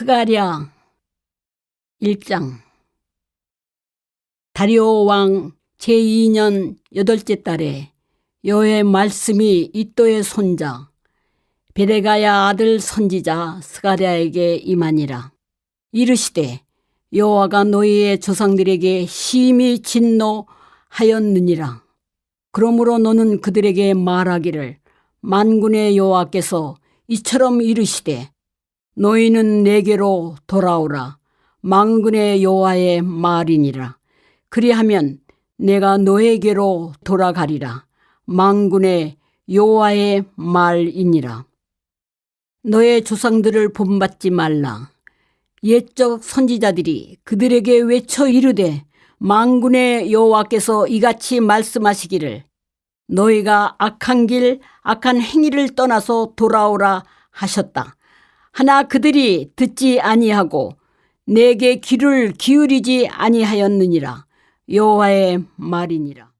스가랴 1장. 다리오 왕 제2년 여덟째 달에 여호의 말씀이 이또의 손자 베레가야 아들 선지자 스가랴에게 임하니라. 이르시되 여호와가 너희의 조상들에게 심히 진노하였느니라. 그러므로 너는 그들에게 말하기를 만군의 여호와께서 이처럼 이르시되 너희는 내게로 돌아오라. 만군의 여호와의 말이니라. 그리하면 내가 너에게로 돌아가리라. 만군의 여호와의 말이니라. 너의 조상들을 본받지 말라. 옛적 선지자들이 그들에게 외쳐 이르되 만군의 여호와께서 이같이 말씀하시기를 너희가 악한 길 악한 행위를 떠나서 돌아오라 하셨다. 하나 그들이 듣지 아니하고 내게 귀를 기울이지 아니하였느니라 여호와의 말이니라.